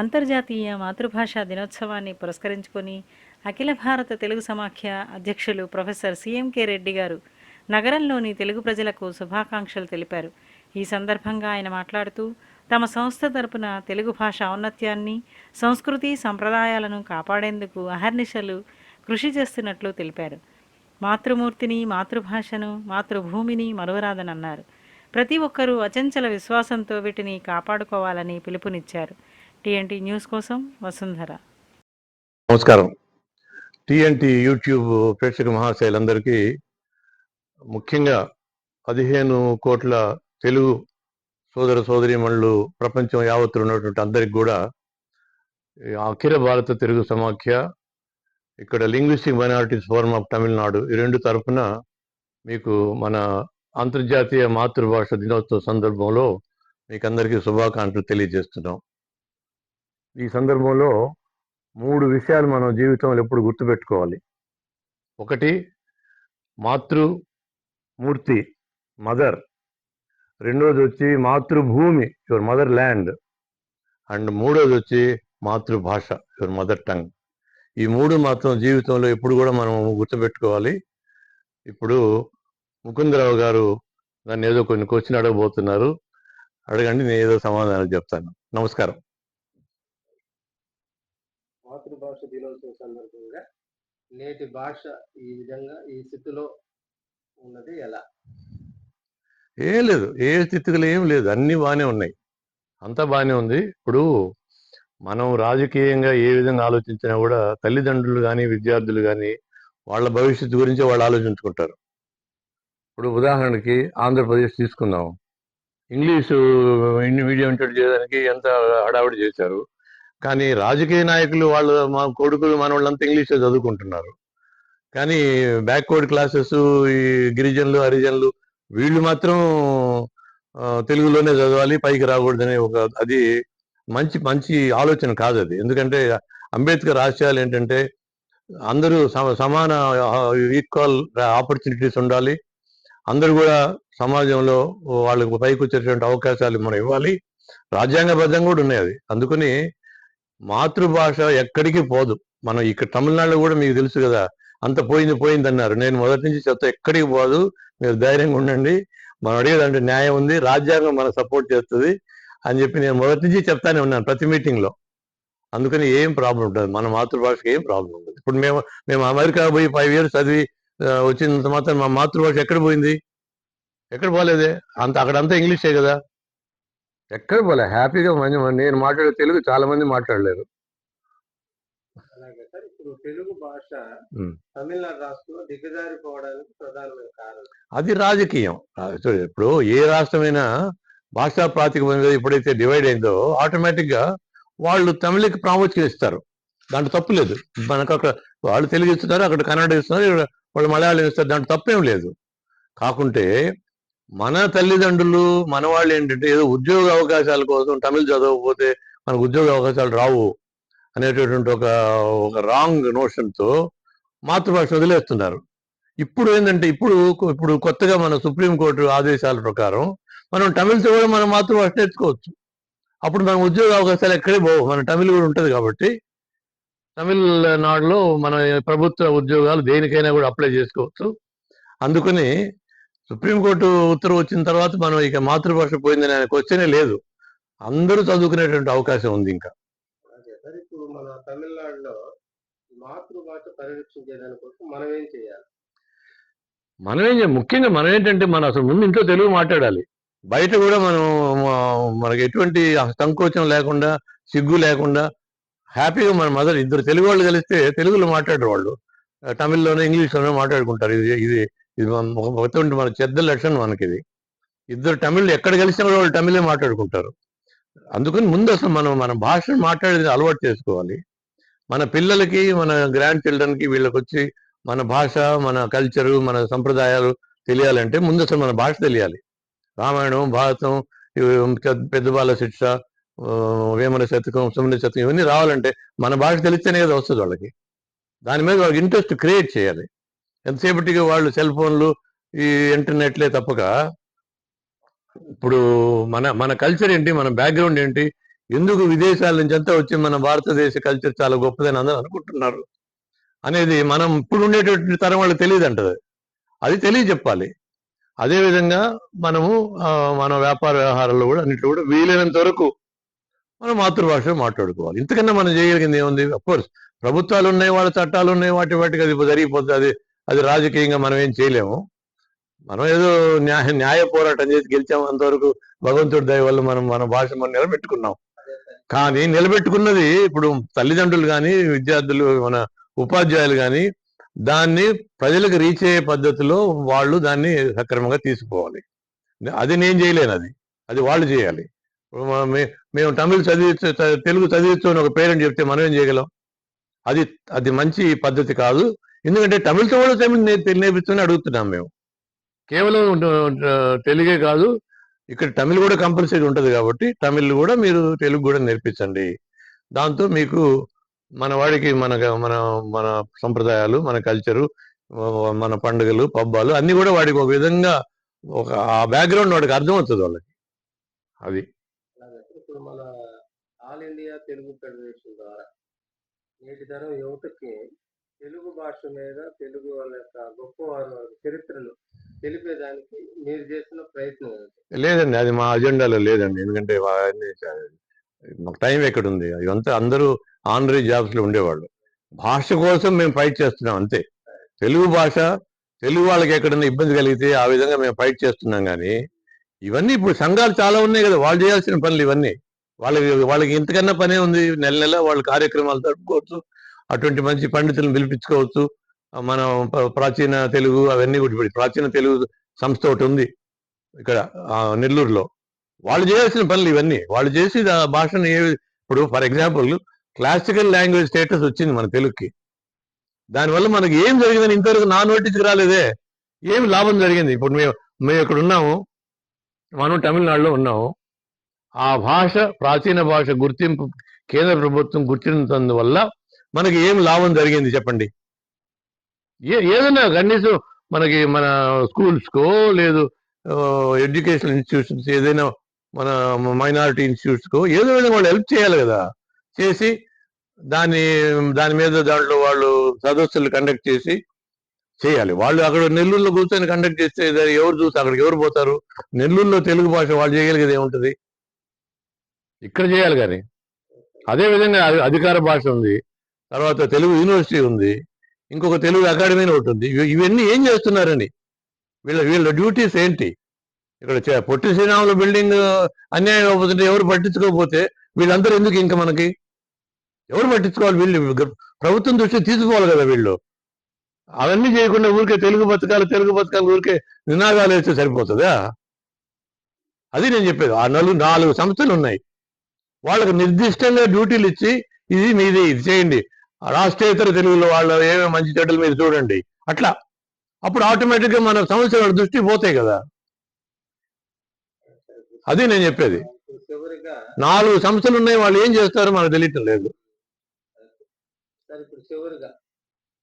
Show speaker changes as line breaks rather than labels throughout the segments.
అంతర్జాతీయ మాతృభాషా దినోత్సవాన్ని పురస్కరించుకొని అఖిల భారత తెలుగు సమాఖ్య అధ్యక్షులు ప్రొఫెసర్ సిఎంకే రెడ్డి గారు నగరంలోని తెలుగు ప్రజలకు శుభాకాంక్షలు తెలిపారు. ఈ సందర్భంగా ఆయన మాట్లాడుతూ తమ సంస్థ తరపున తెలుగు భాష ఔన్నత్యాన్ని సంస్కృతి సంప్రదాయాలను కాపాడేందుకు అహర్నిశలు కృషి చేస్తున్నట్లు తెలిపారు. మాతృమూర్తిని మాతృభాషను మాతృభూమిని మరువరాదనన్నారు. ప్రతి ఒక్కరూ అచంచల విశ్వాసంతో వీటిని కాపాడుకోవాలని పిలుపునిచ్చారు. టీఎన్టీ న్యూస్ కోసం వసుంధర.
నమస్కారం. టీఎన్టీ యూట్యూబ్ ప్రేక్షక మహాశైలందరికీ ముఖ్యంగా పదిహేను కోట్ల తెలుగు సోదర సోదరిమణులు ప్రపంచం యావత్తు ఉన్నటువంటి అందరికి కూడా అఖిల భారత తెలుగు సమాఖ్య ఇక్కడ linguistic minorities forum of Tamil Nadu ఈ రెండు తరఫున మీకు మన అంతర్జాతీయ మాతృభాష దినోత్సవ సందర్భంలో మీకు అందరికీ శుభాకాంక్షలు తెలియజేస్తున్నాం. ఈ సందర్భంలో మూడు విషయాలు మనం జీవితంలో ఎప్పుడు గుర్తుపెట్టుకోవాలి. ఒకటి మాతృ మూర్తి మదర్. రెండోది వచ్చి మాతృభూమి యువర్ మదర్ ల్యాండ్. అండ్ మూడోది వచ్చి మాతృభాష యువర్ మదర్ టంగ్. ఈ మూడు మాత్రం జీవితంలో ఎప్పుడు కూడా మనం గుర్తుపెట్టుకోవాలి. ఇప్పుడు ముకుందరావు గారు నన్ను ఏదో కొన్ని క్వశ్చన్ అడగబోతున్నారు. అడగండి నేను ఏదో సమాధానం చెప్తాను. నమస్కారం.
భాష దినోత్సవం సందర్భంగా నేటి భాష ఈ విధంగా ఈ స్థితిలో ఉన్నది ఎలా?
ఏం లేదు. ఏ స్థితిలో ఏం లేదు. అన్ని బాగానే ఉన్నాయి. అంతా బాగానే ఉంది. ఇప్పుడు మనం రాజకీయంగా ఏ విధంగా ఆలోచించినా కూడా తల్లిదండ్రులు కానీ విద్యార్థులు కానీ వాళ్ళ భవిష్యత్తు గురించి వాళ్ళు ఆలోచించుకుంటారు. ఇప్పుడు ఉదాహరణకి ఆంధ్రప్రదేశ్ తీసుకుందాం. ఇంగ్లీషు మీడియం ఇంటర్ చేయడానికి ఎంత హడావిడి చేశారు? కానీ రాజకీయ నాయకులు వాళ్ళు మా కొడుకులు మన వాళ్ళంతా ఇంగ్లీషే చదువుకుంటున్నారు. కానీ బ్యాక్వర్డ్ క్లాసెస్ ఈ గిరిజనులు హరిజనులు వీళ్ళు మాత్రం తెలుగులోనే చదవాలి పైకి రాకూడదనే ఒక అది మంచి మంచి ఆలోచన కాదు అది ఎందుకంటే అంబేద్కర్ ఆశయాలు ఏంటంటే అందరూ సమాన ఈక్వల్ ఆపర్చునిటీస్ ఉండాలి. అందరూ కూడా సమాజంలో వాళ్ళకి పైకి వచ్చేటువంటి అవకాశాలు మనం ఇవ్వాలి. రాజ్యాంగబద్ధంగా కూడా ఉన్నాయి అది. అందుకని మాతృభాష ఎక్కడికి పోదు. మనం ఇక్కడ తమిళనాడులో కూడా మీకు తెలుసు కదా అంత పోయింది పోయింది అన్నారు. నేను మొదటి నుంచి చెప్తా ఎక్కడికి పోదు మీరు ధైర్యంగా ఉండండి. మనం అడిగేదంటే న్యాయం ఉంది రాజ్యాంగం మనం సపోర్ట్ చేస్తుంది అని చెప్పి నేను మొదటి నుంచి చెప్తానే ఉన్నాను ప్రతి మీటింగ్లో అందుకని ఏం ప్రాబ్లం ఉంటుంది మన మాతృభాషకి ఏం ప్రాబ్లం ఉండదు. ఇప్పుడు మేము మేము అమెరికా పోయి ఫైవ్ ఇయర్స్ చదివి వచ్చినంత మాత్రం మా మాతృభాష ఎక్కడ పోయింది? ఎక్కడ పోలేదే? అంత అక్కడంతా ఇంగ్లీషే కదా. ఎక్కడ పోలే? హ్యాపీగా మంచి నేను మాట్లాడే తెలుగు చాలా మంది మాట్లాడలేరు.
అలాగే సార్ ఇప్పుడు తెలుగు భాష
ఉమ్.
తమిళనాడు రాష్ట్రంలో దిగజారిపోవడానికి ప్రధానమైన కారణం.
అది రాజకీయం. ఇప్పుడు ఏ రాష్ట్రమైనా భాషా ప్రాతిపదిక ఎప్పుడైతే డివైడ్ అయిందో ఆటోమేటిక్గా వాళ్ళు తమిళకి ప్రాముఖ్యం ఇస్తారు దాంట్లో తప్పు లేదు. మనకు అక్కడ వాళ్ళు తెలుగు ఇస్తున్నారు అక్కడ కన్నడ ఇస్తున్నారు వాళ్ళు మలయాళం ఇస్తారు దాంట్లో తప్పేం లేదు. కాకుంటే మన తల్లిదండ్రులు మన వాళ్ళు ఏంటంటే ఏదో ఉద్యోగ అవకాశాల కోసం తమిళ్ చదవకపోతే మనకు ఉద్యోగ అవకాశాలు రావు అనేటటువంటి ఒక ఒక రాంగ్ నోషన్తో మాతృభాష వదిలేస్తున్నారు. ఇప్పుడు ఏంటంటే ఇప్పుడు ఇప్పుడు కొత్తగా మన సుప్రీంకోర్టు ఆదేశాల ప్రకారం మనం తమిళతో కూడా మన మాతృభాష నేర్చుకోవచ్చు. అప్పుడు మన ఉద్యోగ అవకాశాలు ఎక్కడే పోవు. మన తమిళ్ కూడా ఉంటుంది కాబట్టి తమిళనాడులో మన ప్రభుత్వ ఉద్యోగాలు దేనికైనా కూడా అప్లై చేసుకోవచ్చు. అందుకని సుప్రీంకోర్టు ఉత్తర్వు వచ్చిన తర్వాత మనం ఇక మాతృభాష పోయిందని అనే క్వశ్చనే లేదు. అందరూ చదువుకునేటువంటి అవకాశం ఉంది ఇంకా.
ఇప్పుడు మన తమిళనాడులో మాతృభాష పరిరక్షించే దానికోసం మనం ఏం చేయాలి?
మనం ఏం ముఖ్యంగా మనం ఏంటంటే మనం అసలు ముందు ఇంట్లో తెలుగు మాట్లాడాలి. బయట కూడా మనం మనకి ఎటువంటి సంకోచం లేకుండా సిగ్గు లేకుండా హ్యాపీగా మన మదర్ ఇద్దరు తెలుగు వాళ్ళు కలిస్తే తెలుగులో మాట్లాడరు వాళ్ళు తమిళ్ళోనే ఇంగ్లీష్లోనే మాట్లాడుకుంటారు. ఇది ఇది ఇది ఒక- ఒకటి మన చెద్ద లక్షణం మనకి ఇది ఇద్దరు తమిళ్ ఎక్కడ కలిసినా కూడా వాళ్ళు తమిళే మాట్లాడుకుంటారు. అందుకని ముందు అసలు మనం మన భాషను మాట్లాడేది అలవాటు చేసుకోవాలి. మన పిల్లలకి మన గ్రాండ్ చిల్డ్రన్కి వీళ్ళకి వచ్చి మన భాష మన కల్చరు మన సంప్రదాయాలు తెలియాలంటే ముందు అసలు మన భాష తెలియాలి. రామాయణం భారతం పెద్ద- బాల శిక్ష వేమన శతకం సుమన శతకం ఇవన్నీ రావాలంటే మన భాష తెలిస్తేనే కదా వస్తుంది వాళ్ళకి. దాని మీద వాళ్ళకి ఇంట్రెస్ట్ క్రియేట్ చేయాలి. ఎంతసేపటికి వాళ్ళు సెల్ ఫోన్లు ఈ ఇంటర్నెట్లే తప్పక. ఇప్పుడు మన మన కల్చర్ ఏంటి మన బ్యాక్గ్రౌండ్ ఏంటి ఎందుకు విదేశాల నుంచి అంతా వచ్చి మన భారతదేశ కల్చర్ చాలా గొప్పదని అందరూ అనుకుంటున్నారు. అనేది మనం ఇప్పుడు ఉండేటువంటి తరం వాళ్ళకి తెలియదు అంటది అది తెలియజెప్పాలి అదేవిధంగా మనము మన వ్యాపార వ్యవహారాల్లో కూడా అన్నిట్లో కూడా వీలైనంత వరకు మన మాతృభాష మాట్లాడుకోవాలి. ఇంతకన్నా మనం చేయగలిగింది ఏముంది? అఫ్కోర్స్ ప్రభుత్వాలు ఉన్నాయి వాళ్ళ చట్టాలు ఉన్నాయి వాటి వాటికి అది జరిగిపోతుంది అది అది రాజకీయంగా మనం ఏం చేయలేము. మనం ఏదో న్యాయ న్యాయ పోరాటం చేసి గెలిచాము అంతవరకు భగవంతుడి దయ వల్ల మనం మన భాష మనం నిలబెట్టుకున్నాం. కానీ నిలబెట్టుకున్నది ఇప్పుడు తల్లిదండ్రులు కానీ విద్యార్థులు మన ఉపాధ్యాయులు కానీ దాన్ని ప్రజలకు రీచ్ అయ్యే పద్ధతిలో వాళ్ళు దాన్ని సక్రమంగా తీసుకోవాలి. అది నేను చేయలేను అది. అది వాళ్ళు చేయాలి. మేము తమిళ్ చదివి తెలుగు చదివిస్తూ అని ఒక పేరెంట్ చెప్తే మనం ఏం చేయగలం? అది అది మంచి పద్ధతి కాదు. ఎందుకంటే తమిళతో కూడా తమిళ్ నే- నేర్పిస్తూనే అడుగుతున్నాం మేము. కేవలం తెలుగే కాదు ఇక్కడ తమిళ్ కూడా కంపల్సరీ ఉంటది కాబట్టి తమిళ్ కూడా మీరు తెలుగు కూడా నేర్పించండి. దాంతో మీకు మన వాడికి మన మన మన సంప్రదాయాలు మన కల్చరు మన పండుగలు పబ్బాలు అన్ని కూడా వాడికి ఒక విధంగా ఒక ఆ బ్యాక్గ్రౌండ్ వాడికి అర్థమవుతుంది వాళ్ళకి. అది.
అలాగే ఇప్పుడు మన ఆల్ ఇండియా తెలుగు ఫెడరేషన్ ద్వారా నేటి తరం యువతకి తెలుగు భాష మీద తెలుగు వాళ్ళ యొక్క గొప్పవారు చరిత్రలు తెలిపేదానికి మీరు చేసిన ప్రయత్నం
లేదండి అది మా అజెండాలో లేదండి. ఎందుకంటే మాకు టైం ఎక్కడుంది ఇదంతా అందరూ ఆనరీ జాబ్స్లో ఉండేవాళ్ళు. భాష కోసం మేము ఫైట్ చేస్తున్నాం అంతే. తెలుగు భాష తెలుగు వాళ్ళకి ఎక్కడైనా ఇబ్బంది కలిగితే ఆ విధంగా మేము ఫైట్ చేస్తున్నాం కానీ ఇవన్నీ ఇప్పుడు సంఘాలు చాలా ఉన్నాయి కదా. వాళ్ళు చేయాల్సిన పనులు ఇవన్నీ. వాళ్ళకి వాళ్ళకి ఇంతకన్నా పనే ఉంది. నెల నెల వాళ్ళ కార్యక్రమాలు జరుపుకోవచ్చు. అటువంటి మంచి పండితులను పిలిపించుకోవచ్చు. మనం మన ప్రాచీన తెలుగు అవన్నీ కూడా ప్రాచీన తెలుగు సంస్థ ఒకటి ఉంది ఇక్కడ నెల్లూరులో. వాళ్ళు చేయాల్సిన పనులు ఇవన్నీ. వాళ్ళు చేసి ఆ భాషను ఏ ఇప్పుడు for example classical language status వచ్చింది మన తెలుగుకి. దానివల్ల మనకి ఏం జరిగిందని ఇంతవరకు నా నోటీస్కి రాలేదే. ఏం లాభం జరిగింది? ఇప్పుడు మేము మేము ఇక్కడ ఉన్నాము. మనం తమిళనాడులో ఉన్నాము. ఆ భాష ప్రాచీన భాష గుర్తింపు కేంద్ర ప్రభుత్వం గుర్తించినందువల్ల మనకి ఏం లాభం జరిగింది చెప్పండి? ఏ ఏదైనా కనీసం మనకి మన స్కూల్స్కో లేదు ఎడ్యుకేషన్ ఇన్స్టిట్యూషన్స్ ఏదైనా మన మైనారిటీ ఇన్స్టిట్యూట్స్కో ఏదో విధంగా వాళ్ళు హెల్ప్ చేయాలి కదా. చేసి దాన్ని దాని మీద దాంట్లో వాళ్ళు సదస్సులు కండక్ట్ చేసి చేయాలి. వాళ్ళు అక్కడ నెల్లూరులో కూర్చొని కండక్ట్ చేస్తే దాన్ని ఎవరు చూసి అక్కడికి ఎవరు పోతారు? నెల్లూరులో తెలుగు భాష వాళ్ళు చేయగలిగేది ఏముంటది? ఇక్కడ చేయాలి కానీ. అదే విధంగా అధి- అధికార భాష ఉంది. తర్వాత తెలుగు యూనివర్సిటీ ఉంది. ఇంకొక తెలుగు అకాడమీ ఒకటి ఉంది. ఇవన్నీ ఏం చేస్తున్నారని? వీళ్ళ వీళ్ళ డ్యూటీస్ ఏంటి? ఇక్కడ చే- పొట్టి శ్రీరాములు బిల్డింగ్ అన్యాయం అవుతుంటే ఎవరు పట్టించుకోకపోతే వీళ్ళందరూ ఎందుకు ఇంకా మనకి? ఎవరు పట్టించుకోవాలి వీళ్ళు? ప్రభుత్వం దృష్టి తీసుకోవాలి కదా వీళ్ళు. అవన్నీ చేయకుండా ఊరికే తెలుగు బతకాలి తెలుగు బతకాలి ఊరికే నినాదాలు వేస్తే సరిపోతుందా? అది నేను చెప్పేది. ఆ నలుగు నాలుగు సంస్థలు ఉన్నాయి. వాళ్ళకు నిర్దిష్టంగా డ్యూటీలు ఇచ్చి ఇది మీది ఇది చేయండి. రాష్ట్రేతర తెలుగులో వాళ్ళ ఏమేమి మంచి చెడ్డలు మీరు చూడండి. అట్లా అప్పుడు ఆటోమేటిక్గా మన సమస్యల దృష్టి పోతాయి కదా. అది నేను చెప్పేది. నాలుగు సంస్థలు ఉన్నాయి వాళ్ళు ఏం చేస్తారో మనకు తెలియటం లేదు.
సార్ ఇప్పుడు చివరిగా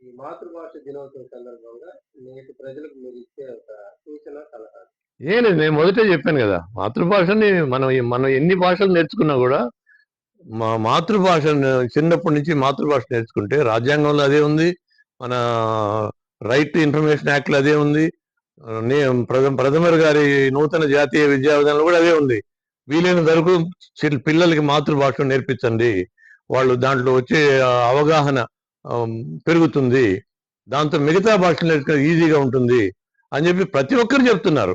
ఈ మాతృభాష దినోత్సవం సందర్భంగా నేటి ప్రజలకు మీరు ఇచ్చే ఒక సూచన సలహా.
ఏం లేదు నేను మొదటే చెప్పాను కదా. మాతృభాషని మనం మనం ఎన్ని భాషలు నేర్చుకున్నా కూడా మా మాతృభాష చిన్నప్పటి నుంచి మాతృభాష నేర్చుకుంటే రాజ్యాంగంలో అదే ఉంది. మన రైట్ టు ఇన్ఫర్మేషన్ యాక్ట్లో అదే ఉంది. నే ప్రథమ ప్రథమర్ గారి నూతన జాతీయ విద్యా విధానంలో కూడా అదే ఉంది. వీలైన వరకు పిల్లలకి మాతృభాష నేర్పించండి. వాళ్ళు దాంట్లో వచ్చే అవగాహన పెరుగుతుంది. దాంతో మిగతా భాషలు నేర్చుకునే ఈజీగా ఉంటుంది అని చెప్పి ప్రతి ఒక్కరు చెప్తున్నారు.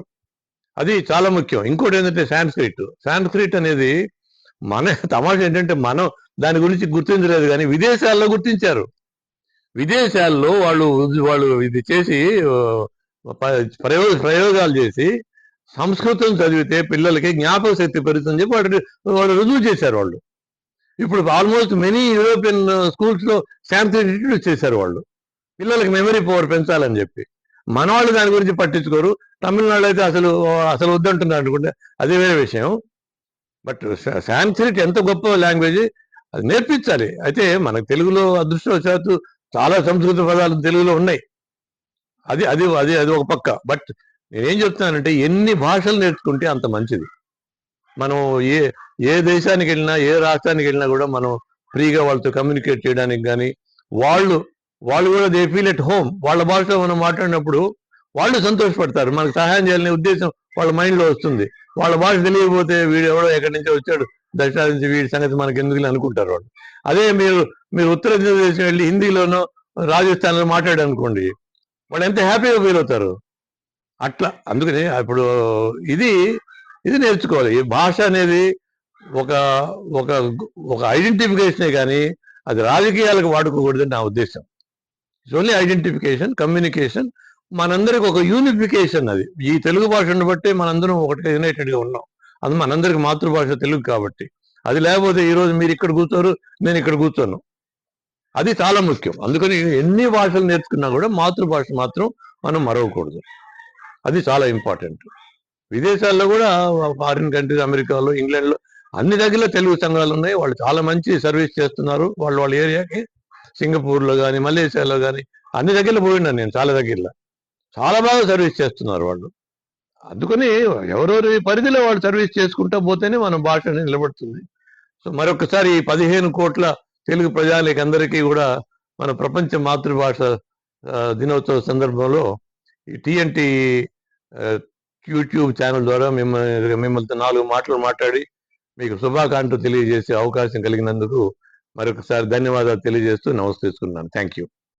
అది చాలా ముఖ్యం. ఇంకోటి ఏంటంటే సాంస్క్రిట్. సాంస్క్రిట్ అనేది మన తమాషా ఏంటంటే మనం దాని గురించి గుర్తించలేదు కానీ విదేశాల్లో గుర్తించారు. విదేశాల్లో వాళ్ళు వాళ్ళు ఇది చేసి ప్రయోగ ప్రయోగాలు చేసి సంస్కృతం చదివితే పిల్లలకి జ్ఞాపక శక్తి పెరుగుతుంది చెప్పి వాటి వాళ్ళు రుజువు చేశారు వాళ్ళు. ఇప్పుడు ఆల్మోస్ట్ మెనీ యూరోపియన్ స్కూల్స్లో సాంస్క్రిట్ ఇంట్రడ్యూస్ చేశారు వాళ్ళు. పిల్లలకి మెమరీ పవర్ పెంచాలని చెప్పి. మన వాళ్ళు దాని గురించి పట్టించుకోరు. తమిళనాడు అయితే అసలు అసలు వద్దంటున్నారు అనుకుంటే అది వేరే విషయం. బట్ సాంస్క్రిట్ ఎంత గొప్ప లాంగ్వేజ్ అది నేర్పించాలి. అయితే మనకు తెలుగులో అదృష్టవశాత్తు చాలా సంస్కృత పదాలు తెలుగులో ఉన్నాయి. అది అది అది అది ఒక పక్క. బట్ నేనేం చెప్తున్నానంటే ఎన్ని భాషలు నేర్చుకుంటే అంత మంచిది. మనం ఏ ఏ దేశానికి వెళ్ళినా ఏ రాష్ట్రానికి వెళ్ళినా కూడా మనం ఫ్రీగా వాళ్ళతో కమ్యూనికేట్ చేయడానికి కానీ వాళ్ళు వాళ్ళు కూడా దే ఫీల్ ఎట్ హోమ్. వాళ్ళ భాషలో మనం మాట్లాడినప్పుడు వాళ్ళు సంతోషపడతారు. మనకు సహాయం చేయాలనే ఉద్దేశం వాళ్ళ మైండ్లో వస్తుంది. వాళ్ళ భాష తెలియకపోతే వీడు ఎవడో ఎక్కడి నుంచో వచ్చాడు. దక్షిణాది నుంచి వీడి సంగతి మనకి ఎందుకు అనుకుంటారు వాళ్ళు. అదే మీరు మీరు ఉత్తరప్రదేశ్ వెళ్ళి హిందీలోనో రాజస్థాన్లో లో అనుకోండి వాళ్ళు ఎంత హ్యాపీగా ఫీల్ అవుతారు? అట్లా. అందుకని ఇప్పుడు ఇది ఇది నేర్చుకోవాలి. ఈ భాష అనేది ఒక ఒక ఒక ఐడెంటిఫికేషనే కానీ అది రాజకీయాలకు వాడుకోకూడదని నా ఉద్దేశం. ఇట్స్ ఓన్లీ ఐడెంటిఫికేషన్ కమ్యూనికేషన్ మనందరికి ఒక యూనిఫికేషన్ అది. ఈ తెలుగు భాషను బట్టి మనందరం ఒకటి యునైటెడ్గా ఉన్నాం. అది మనందరికి మాతృభాష తెలుగు కాబట్టి. అది లేకపోతే ఈ రోజు మీరు ఇక్కడ కూర్చోరు నేను ఇక్కడ కూర్చోను. అది చాలా ముఖ్యం. అందుకని ఎన్ని భాషలు నేర్చుకున్నా కూడా మాతృభాష మాత్రం మనం మరవకూడదు. అది చాలా ఇంపార్టెంట్ విదేశాల్లో కూడా ఫారిన్ కంట్రీస్ అమెరికాలో ఇంగ్లాండ్లో అన్ని దగ్గర తెలుగు సంఘాలు ఉన్నాయి. వాళ్ళు చాలా మంచి సర్వీస్ చేస్తున్నారు. వాళ్ళు వాళ్ళ ఏరియాకి సింగపూర్లో కానీ మలేషియాలో కానీ అన్ని దగ్గర పోయినా నేను చాలా దగ్గరలో. చాలా బాగా సర్వీస్ చేస్తున్నారు వాళ్ళు. అందుకని ఎవరెవరి పరిధిలో వాళ్ళు సర్వీస్ చేసుకుంటా పోతేనే మన భాష నిలబడుతుంది. సో మరొకసారి ఈ పదిహేను కోట్ల తెలుగు ప్రజలకి అందరికీ కూడా మన ప్రపంచ మాతృభాష దినోత్సవ సందర్భంలో ఈ టిఎన్టీ యూట్యూబ్ ఛానల్ ద్వారా మిమ్మల్ని మిమ్మల్ని నాలుగు మాటలు మాట్లాడి మీకు శుభాకాంక్షలు తెలియజేసే అవకాశం కలిగినందుకు మరొకసారి ధన్యవాదాలు తెలియజేస్తూ నమస్కరిస్తున్నాను. Thank you